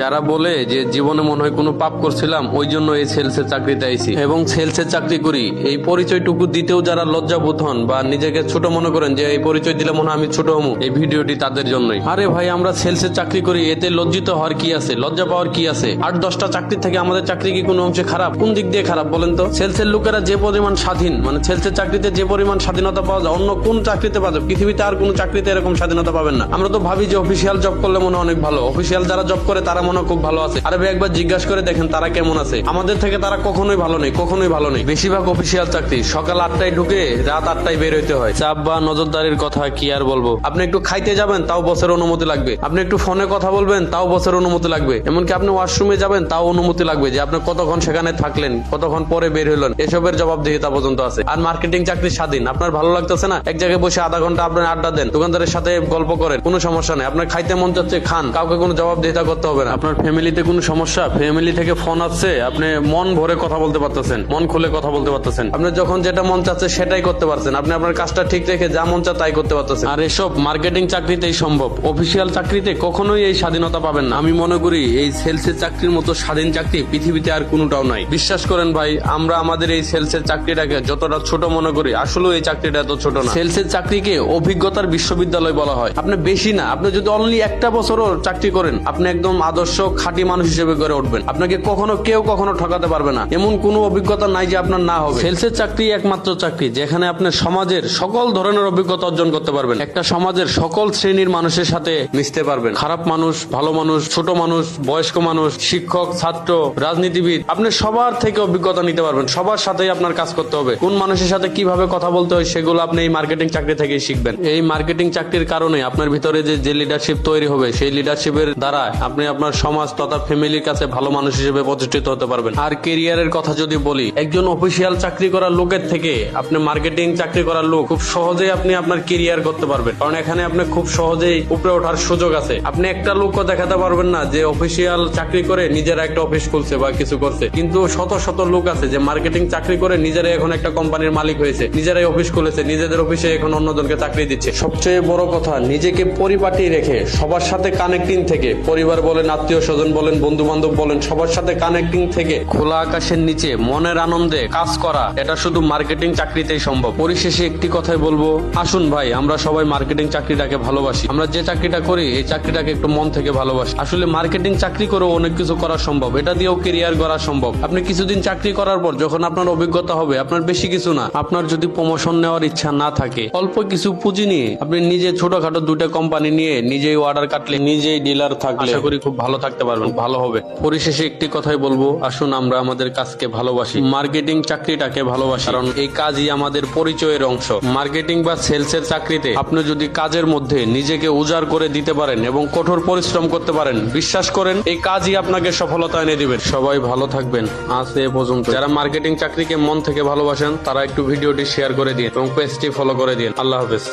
যারা বলে যে জীবনে মনে হয় কোনো পাপ করছিলাম, ওই জন্য এই সেলসের চাকরিতে আইছি এবং সেলসের চাকরি করি। এই পরিচয়টুকু দিতেও যারা লজ্জাবোধ হন বা নিজেকে ছোট মনে করেন যে এই পরিচয় দিলে মনে আমি ছোট হমু, এই ভিডিওটি তাদের জন্যই। আরে ভাই, আমরা সেলসের চাকরি করি, এতে লজ্জিত হওয়ার কি আছে, লজ্জা পাওয়ার কি আছে? আট দশটা চাকরি থেকে আমাদের চাকরি কি কোনো অংশে খারাপ? কোন দিক দিয়ে খারাপ বলেন তো? সেলসের লোকেরা যে পরিমাণ স্বাধীন মানে সেলসের চাকরিতে যে পরিমাণ স্বাধীনতা পাওয়া যায়, অন্য কোন চাকরিতে পাওয়া যায়, পৃথিবীতে আর কোন চাকরিতে এরকম স্বাধীনতা পাবেন না। আমরা তো ভাবি যে অফিসিয়াল জব করলে মনে অনেক ভালো। অফিসিয়াল যারা জব করে, তারা মনে খুব ভালো আছে। আরে একবার জিজ্ঞাসা করে দেখেন তারা কেমন আছে। আমাদের থেকে তারা কখনোই ভালো নেই, কখনোই ভালো নেই। বেশিরভাগ অফিসিয়াল চাকরি, সকাল আটটায় ঢুকে রাত আটটায় বের হইতে হয়। চাপ বা নজরদারির কথা কি আর বলব? আপনি একটু খাইতে যাবেন, তাও বসের অনুমতি লাগবে। আপনি একটু ফোনে কথা বলবেন, তাও বসের অনুমতি লাগবে। এমনকি আপনি ওয়াশরুমে যাবেন, তাও অনুমতি লাগবে যে আপনি কতক্ষণ সেখানে থাকলেন, কতক্ষণ পরে বের হলেন এসবের জবাবদিহিতা পর্যন্ত আছে। আর মার্কেটিং চাকরি স্বাধীন। আপনার ভালো লাগতেছে না? এক জায়গায় বসে আধা ঘণ্টা আপনার আড্ডা দেন, দোকানদারের সাথে গল্প করেন, কোনো সমস্যা নেই। আপনার খাইতে মন চাচ্ছে, খান। কাউকে কোনো জবাবদিহিতা করতে হবে না। আপনার ফ্যামিলিতে কোনো সমস্যা? ফ্যামিলি থেকে ফোন আসছে, আপনি মন ভরে কথা বলতে পারতেছেন, মন খুলে কথা বলতে পারতেছেন। আপনি যখন যেটা মন চাচ্ছে সেটাই করতে পারছেন। আপনি আপনার কাজটা ঠিক রেখে যা মন চা তাই করতে পারতেছেন। আর এসব মার্কেটিং চাকরিতেই সম্ভব। অফিসিয়াল চাকরিতে কখনোই এই স্বাধীনতা পাবেন না। আমি মনে করি এই সেলসের চাকরির মতো স্বাধীন চাকরি পৃথিবীতে আর কোনোটাও নাই। বিশ্বাস করেন ভাই, আমরা আমাদের এই সেলসের চাকরিটাকে যতটা ছোট মনে করি আসলে এই চাকরিটা এত ছোট না। সেলসের চাকরিকে অভিজ্ঞতার বিশ্ববিদ্যালয় বলা হয়। আপনি বেশি না, আপনি যদি অনলি একটা বছরও চাকরি করেন, আপনি একদম আদর্শ খাঁটি মানুষ হিসেবে গড়ে উঠবেন। আপনাকে কখনো কেউ কখনো ঠকাতে পারবে না। এমন কোনো অভিজ্ঞতা নাই যে আপনার না হবে। সেলসের চাকরি একমাত্র চাকরি, যেখানে আপনি সমাজের সকল ধরনের অভিজ্ঞতা অর্জন করতে পারবেন। একটা সমাজের সকল শ্রেণির মানুষের সাথে মিশতে পারবেন। খারাপ মানুষ, ভালো মানুষ, ছোট মানুষ, বয়স্ক মানুষ, শিক্ষক, ছাত্র, রাজনীতিবিদ, আপনি সবার থেকে অভিজ্ঞতা নিতে পারবেন। সবার সাথেই আপনার কাজ করতে হবে। কোন মানুষের সাথে কীভাবে কথা বলতে হয় সেগুলো আপনি এই মার্কেটিং চাকরি থেকেই শিখবেন। এই মার্কেটিং চাকরির কারণে আপনার ভিতরে যে যে লিডারশিপ তৈরি হবে, সেই লিডারশিপের দ্বারা আপনি আপনার সমাজ তথা ফ্যামিলির কাছে ভালো মানুষ হিসেবে প্রতিষ্ঠিত হতে পারবেন। আর কেরিয়ারের কথা যদি বলি, একজন অফিসিয়াল চাকরি করার লোকের থেকে আপনি মার্কেটিং চাকরি করার লোক খুব সহজেই আপনি আপনার কেরিয়ার করতে পারবেন। কারণ এখানে আপনি খুব সহজেই উপরে ওঠার সুযোগ আছে। আপনি একটা লোকও দেখাতে পারবেন না যে অফিসিয়াল চাকরি করে নিজেরা একটা অফিস খুলছে বা কিছু করছে। কিন্তু শত শত লোক আছে যে মার্কেটিং চাকরি করে নিজেরাই এখন একটা কোম্পানির মালিক হয়েছে, নিজেরাই অফিস খুলেছে, নিজেদের অফিসে এখন অন্যজনকে চাকরি দিচ্ছে। সবচেয়ে বড় কথা, নিজেকে পরিপাটি রেখে সবার সাথে কানেক্টিং থেকে পরিবার বলেন আত্মীয় স্বজন বলেন বন্ধু বান্ধব বলেন, সবার সাথে কানেক্টিং থেকে খোলা আকাশের নিচে মনের আনন্দে কাজ করা, এটা শুধু মার্কেটিং চাকরিতেই সম্ভব। পরিশেষে একটি কথাই বলব, আসুন ভাই, আমরা সবাই মার্কেটিং চাকরিটাকে ভালোবাসি। আমরা যে চাকরিটা করি, এই চাকরিটাকে একটু মন থেকে ভালোবাসি। আসলে মার্কেটিং চাকরি করেও অনেক কিছু করা সম্ভব, এটা দিয়েও কেরিয়ার করা সম্ভব। আপনি কিছুদিন চাকরি করার পর যখন আপনার অভিজ্ঞতা হবে, আপনার বেশি কিছু না, আপনার যদি প্রমোশন নেওয়ার ইচ্ছা না থাকে, অল্প কিছু পুঁজি নিয়ে আপনি নিজে ছোটখাটো দুটো কোম্পানি নিয়ে নিজেই অর্ডার কাটলে, নিজেই ডিলার থাকলে করি খুব ভালো থাকতে পারবেন, ভালো হবে। পরিশেষে একটি কথাই বলব, আসুন আমরা আমাদের কাজকে ভালোবাসি। মার্কেটিং চাকরিটাকে ভালোবাসি, কারণ এই কাজই আমাদের পরিচয়ের অংশ। মার্কেটিং বা সেলসের চাকরিতে আপনি যদি কাজের মধ্যে নিজেকে উজাড় করে দিতে পারেন এবং কঠোর পরিশ্রম করতে পারেন, বিশ্বাস করেন, এই কাজই আপনাকে সফলতা এনে দিবেন সবাই ভালো থাকবেন, আজ এ পর্যন্ত। যারা মার্কেটিং চাকরিকে মন থেকে ভালোবাসেন, তারা একটু ভিডিওটি শেয়ার করে দিন এবং পেজটি ফলো করে দিন। আল্লাহ হাফেজ।